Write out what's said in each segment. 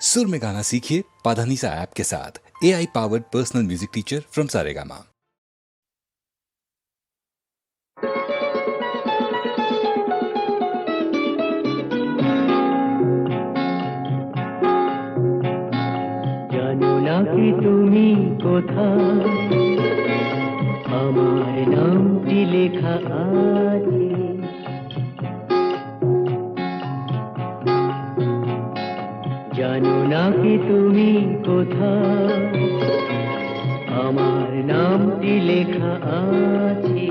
सुर में गाना सीखिए पाधानीसा ऐप के साथ A I powered personal music teacher from Saregama জানো না কি তুমি কোথায় আমার নামটি লেখা আছে জানো না কি তুমি কোথায়? আমার নামটি লেখা আছে।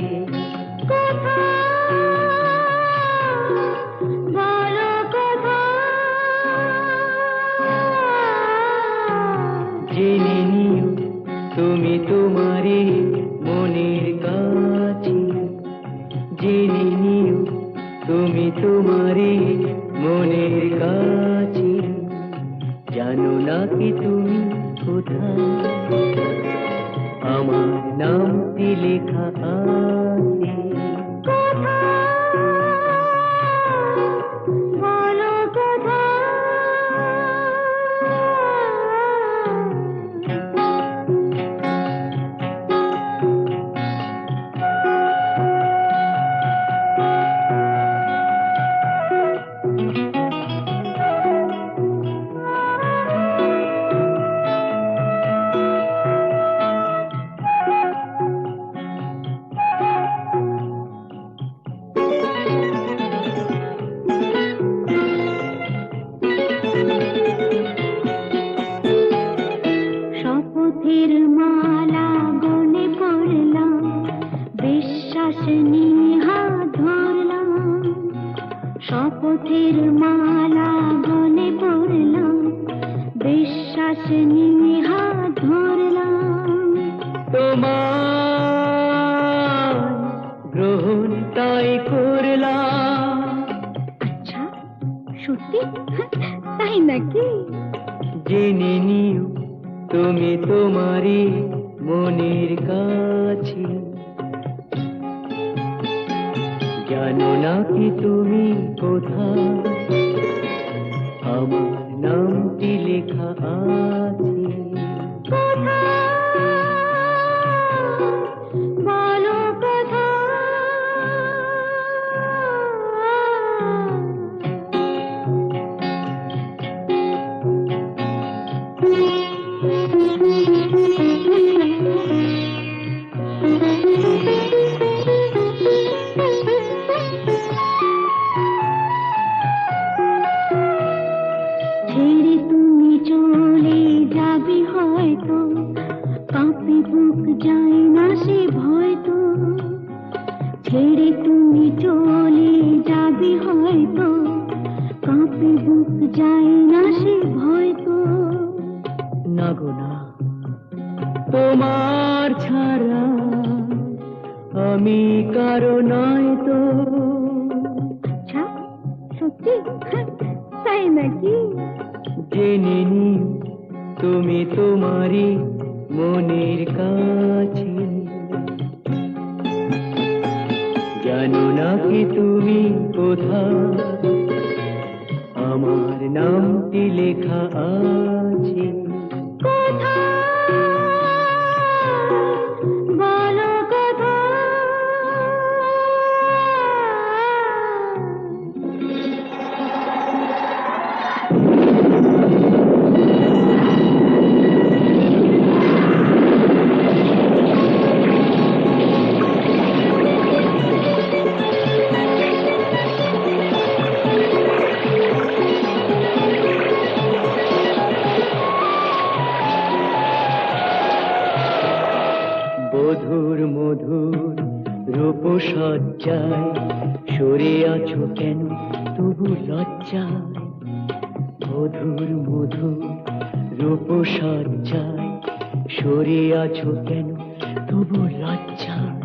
তুমি তোমারে মনের কাছে। জেনে মালা বিশ্বাস শপথের মালা তুমি তোমারই মনের কাছে। জানো না কি তুমি কোথা আমার নামটি লেখা আছে। সজ্জায় সরে আছো কেন? তবু লজ্জায়। বধুর মধুর রূপ সজ্জায় সরে আছো কেন? তবু লজ্জায়।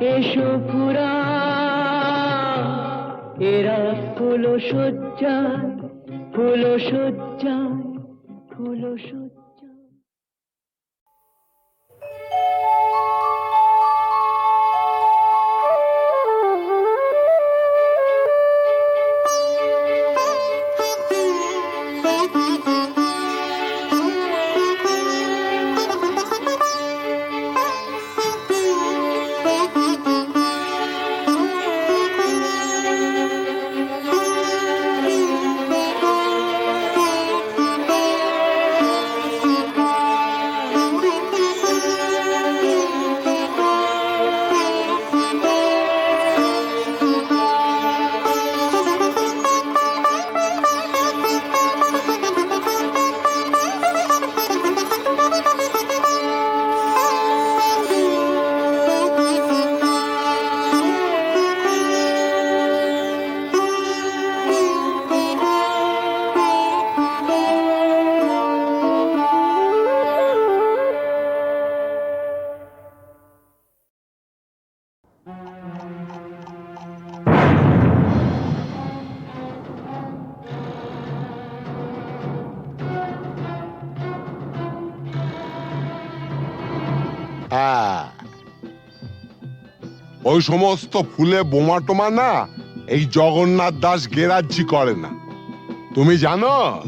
এসো পুরা। এরা ফুলো সজ্জায় ফুলো সজ্জায় ফুলো সজ্জায় ওই সমস্ত ফুলে বোমা টোমা না, এই জগন্নাথ দাস করে না। তুমি জানো,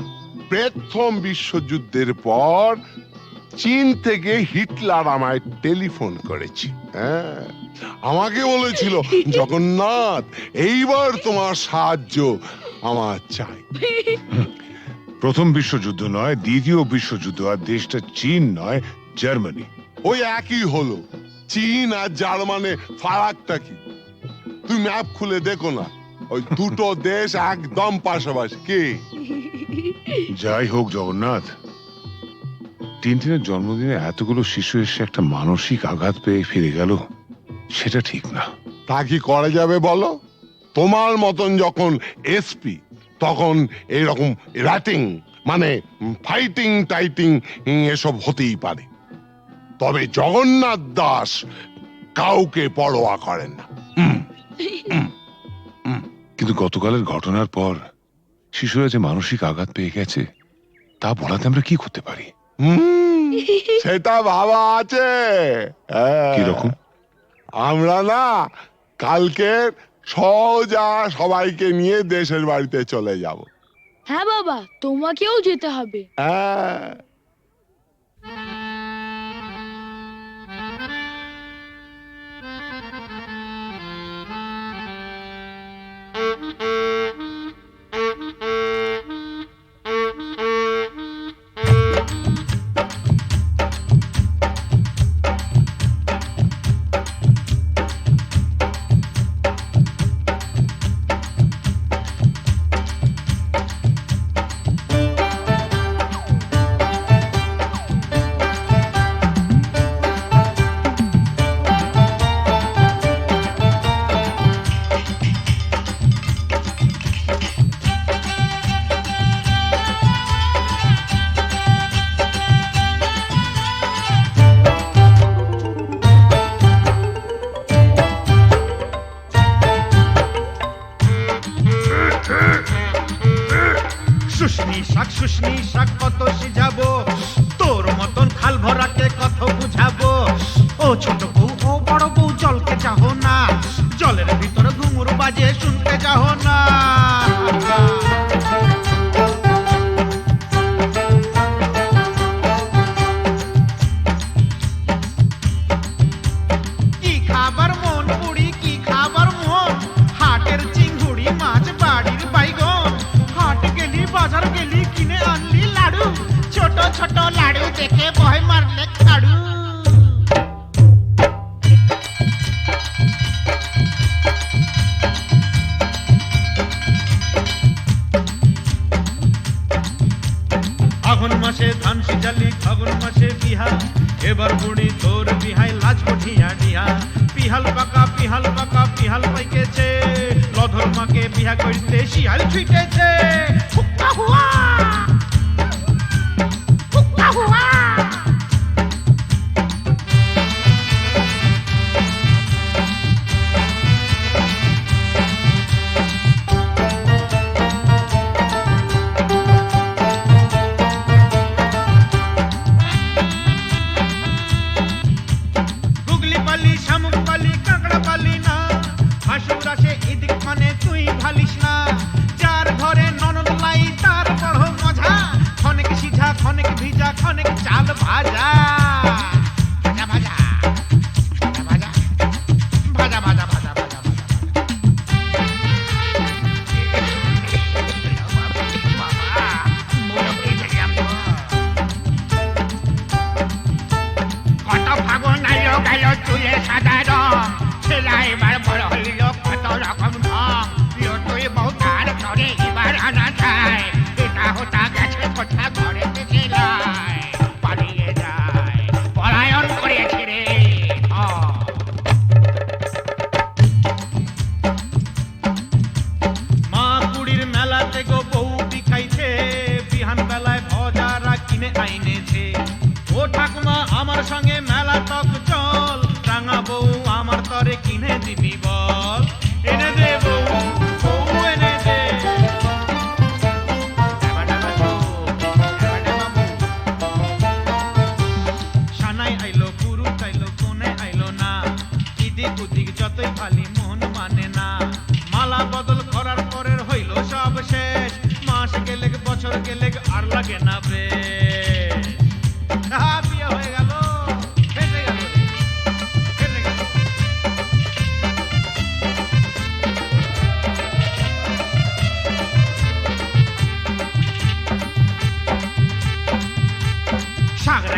প্রথম বিশ্বযুদ্ধের পর চীন থেকে হিটলার আমায় টেলিফোন করেছি হ্যাঁ। আমাকে বলেছিল, জগন্নাথ, এইবার তোমার সাহায্য আমার চাই। প্রথম বিশ্বযুদ্ধ নয়, দ্বিতীয় বিশ্বযুদ্ধ আর দেশটা চীন নয়, জার্মানি। ওই একই হলো। চীন আর জার্মানে ফারাকটা কি? তুমি ম্যাপ খুলে দেখো না ওই দুটো দেশ একদম পাশাপাশি। কি? যাই হোক জগন্নাথ টিনটিনের জন্মদিনে এতগুলো শিশু এসে একটা মানসিক আঘাত পেয়ে ফিরে গেল সেটা ঠিক না। তা কি করা যাবে বলো? তোমার মতন যখন এসপি তখন এরকম র্যাটিং মানে ফাইটিং টাইটিং এসব হতেই পারে। তবে জগন্নাথ দাস কাউকে পরোয়া করেন না। কিন্তু গতকালের ঘটনার পর শিশুরা যে মানসিক আঘাত পেয়ে গেছে তা বলাতে আমরা কি করতে পারি? হুম, সেটা ভাবা আছে। হ্যাঁ। কীরকম? আমরা না কালকে সহজা সবাইকে নিয়ে দেশের বাড়িতে চলে যাব। হ্যাঁ বাবা তোমাকেও যেতে হবে। হ্যাঁ। Mm-hmm.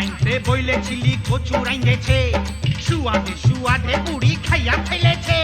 বইলে বইলেছিলি কচু রাইন্দেছে সুয়াদে সুয়াদে বুড়ি খাইয়া ফেলেছে।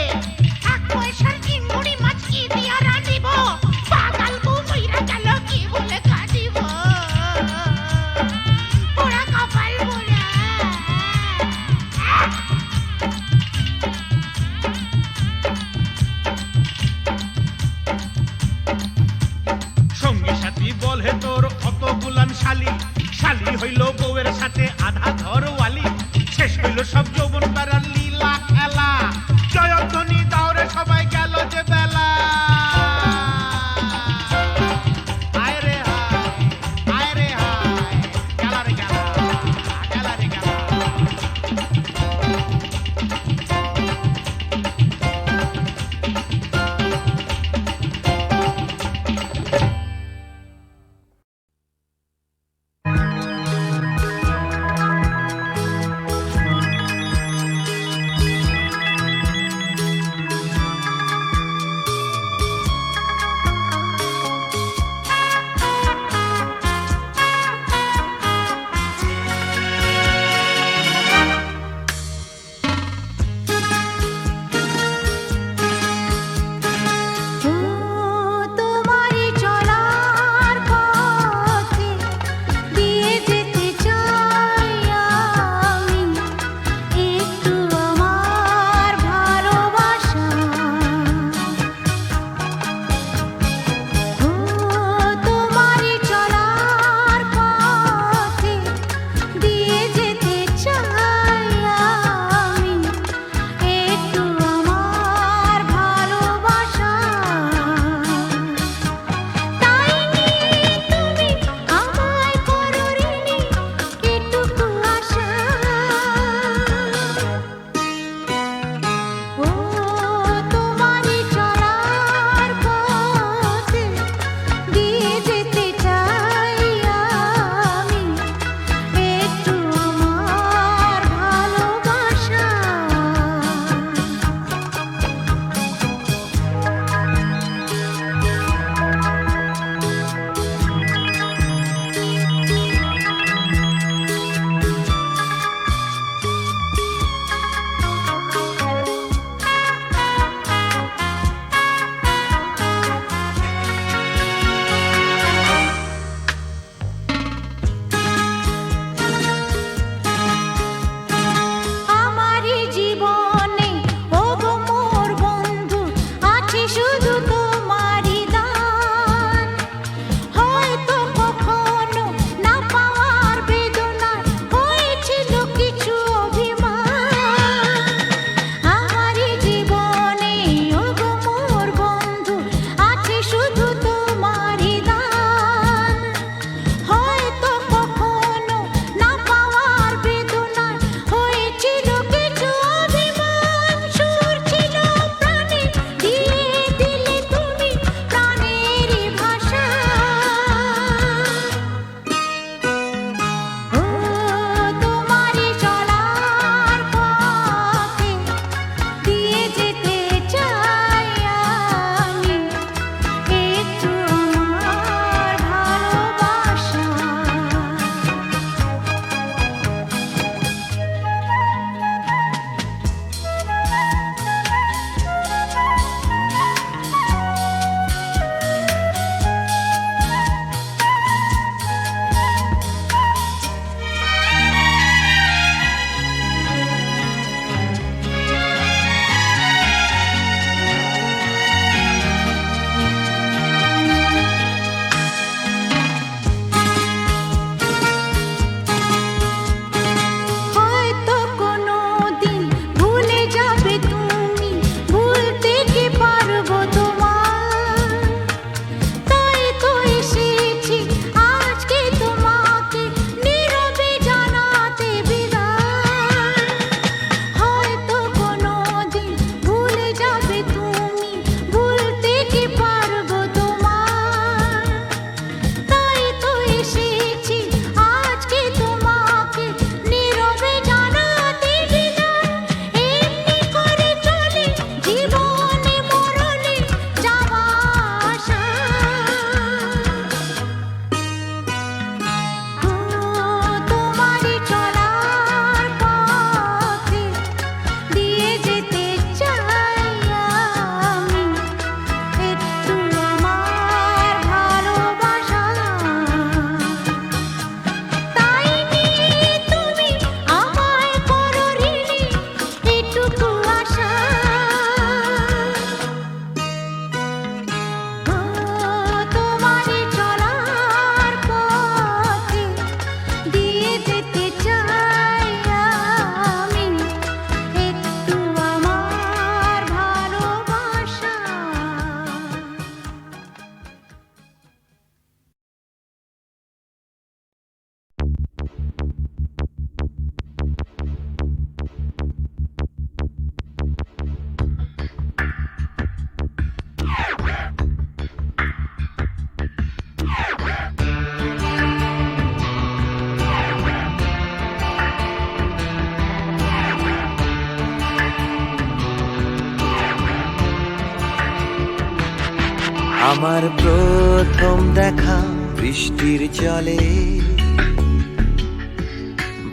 আমার প্রথম দেখা বৃষ্টির জলে।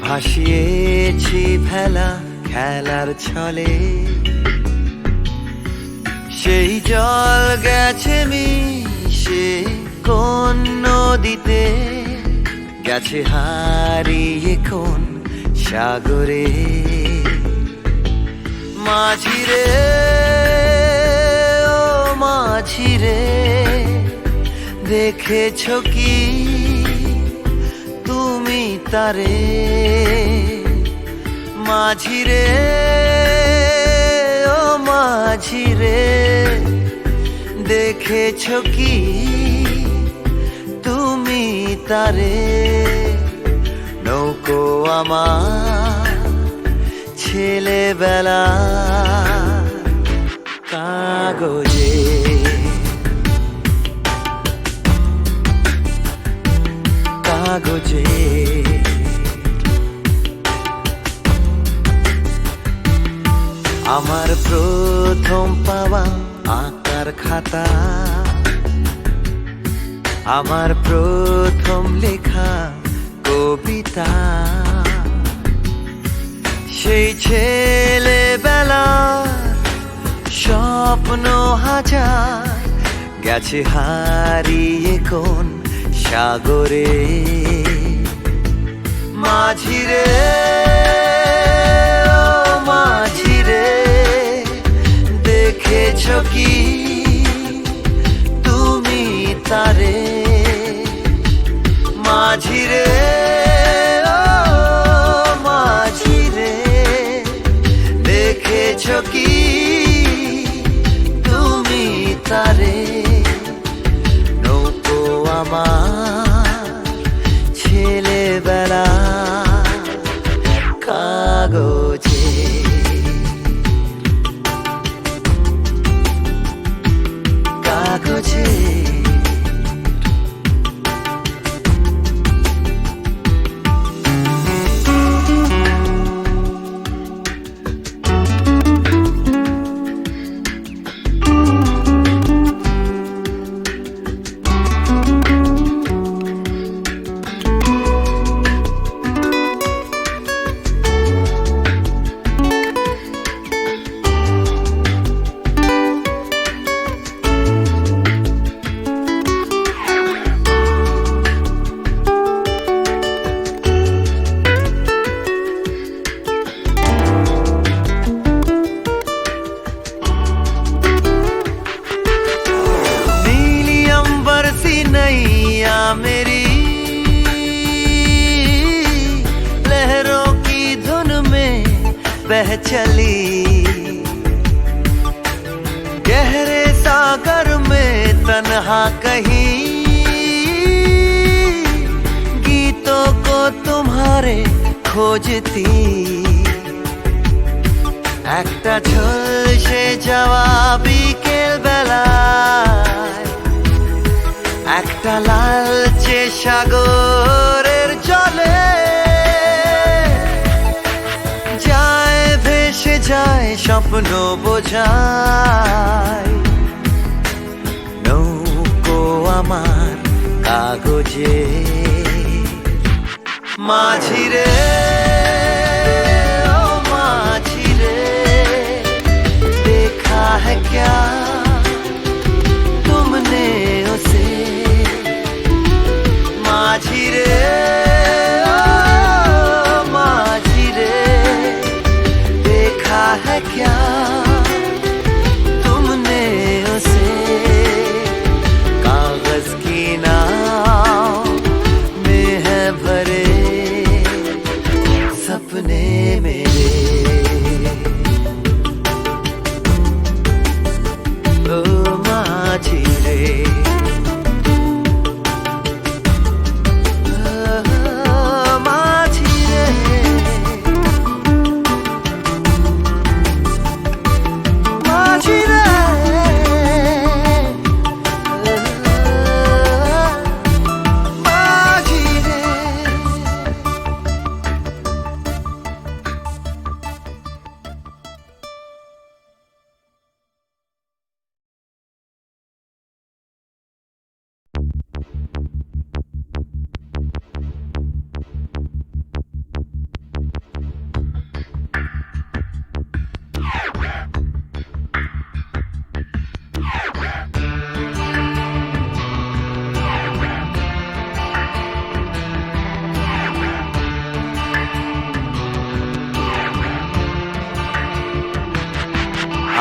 ভাসিয়েছি ভেলা খেলার ছলে। সেই জল গেছে মিশে কোন নদীতে। গেছে হারিয়ে কোন সাগরে। মাঝিরে মাঝিরে দেখেছ কি? তুমি তারে মাঝিরে ও মাঝিরে দেখেছ কি? তুমি তারে নৌকো আমার ছেলেবেলা প্রথম পাওয়া আঁকার খাতা। আমার প্রথম লেখা কবিতা। সেই ছেলেবেলা স্বপ্ন হাজার গেছে হারিয়ে কোন সাগরে। মাঝিরে একটা ঝলসে যাওয়া বিকেল বেলায় একটা লালচে সাগরের জলে যায়, ভেসে যায়, স্বপ্ন বোঝায়। নৌকো আমার কাগজে। মাঝিরে क्या तुमने उसे माझी रे देखा है क्या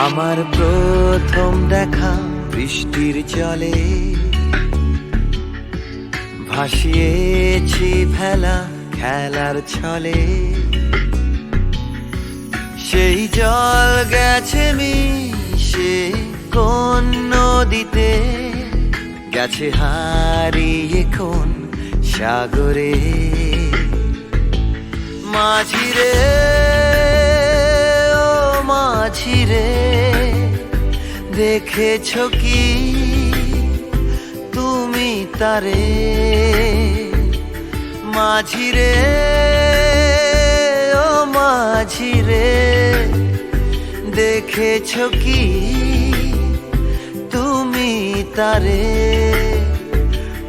আমার প্রথম দেখা বৃষ্টির জলে। ভাসিয়েছি ভেলা খেলার ছলে। সেই জল গেছে মিশে কোন নদীতে। গেছে হারিয়ে কোন সাগরে। মাঝিরে মাঝিরে দেখেছ কি? তুমি তারে মাঝিরে ও মাঝিরে দেখেছ কি? তুমি তারে।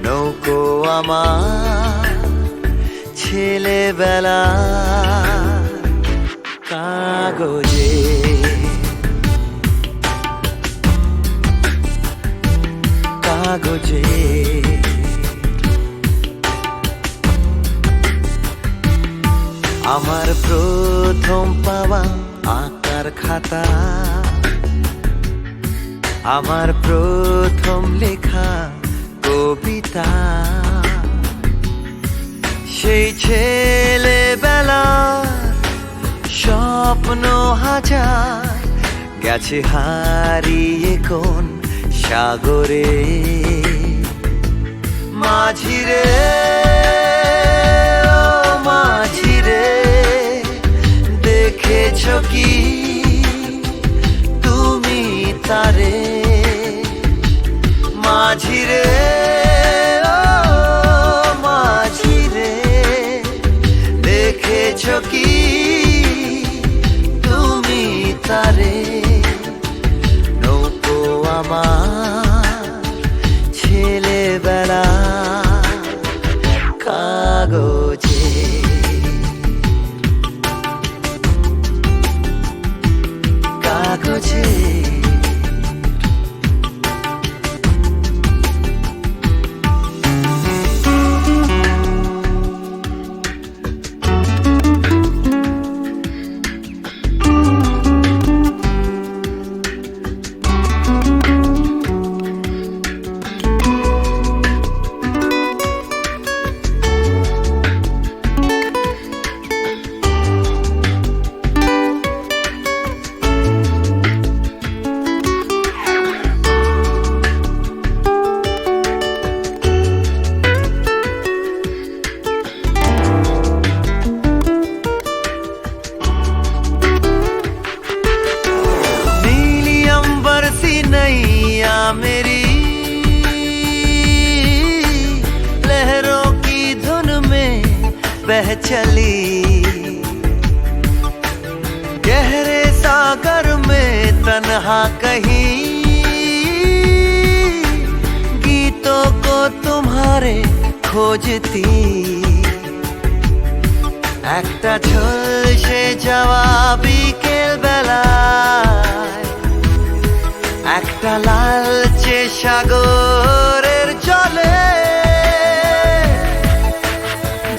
নৌকো আমার ছেলেবেলা। কাগজে আমার প্রথম পাওয়া আঁকার খাতা। আমার প্রথম লেখা কবিতা। সেই ছেলেবেলা স্বপ্ন হাজার গেছে হারিয়ে কোন সাগরে মাঝিরে মাঝিরে দেখেছ কি তুমি তারে? মাঝিরে মাঝিরে দেখেছ কি তুমি তারে? আমার ছেলেবেলা কাগজ कहीं गीतों को तुम्हारे खोजती একটা ঝলসে যাওয়া বিকেল বেলায় একটা লালচে সাগরের জলে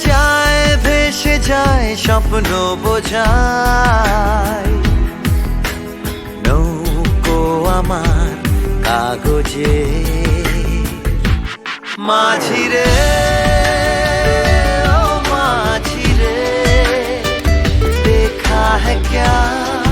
যায় ভেসে যায় স্বপ্ন বোঝায় নৌকো আমার কাগজে। মাঝিরে ও মাঝিরে দেখা হ্যা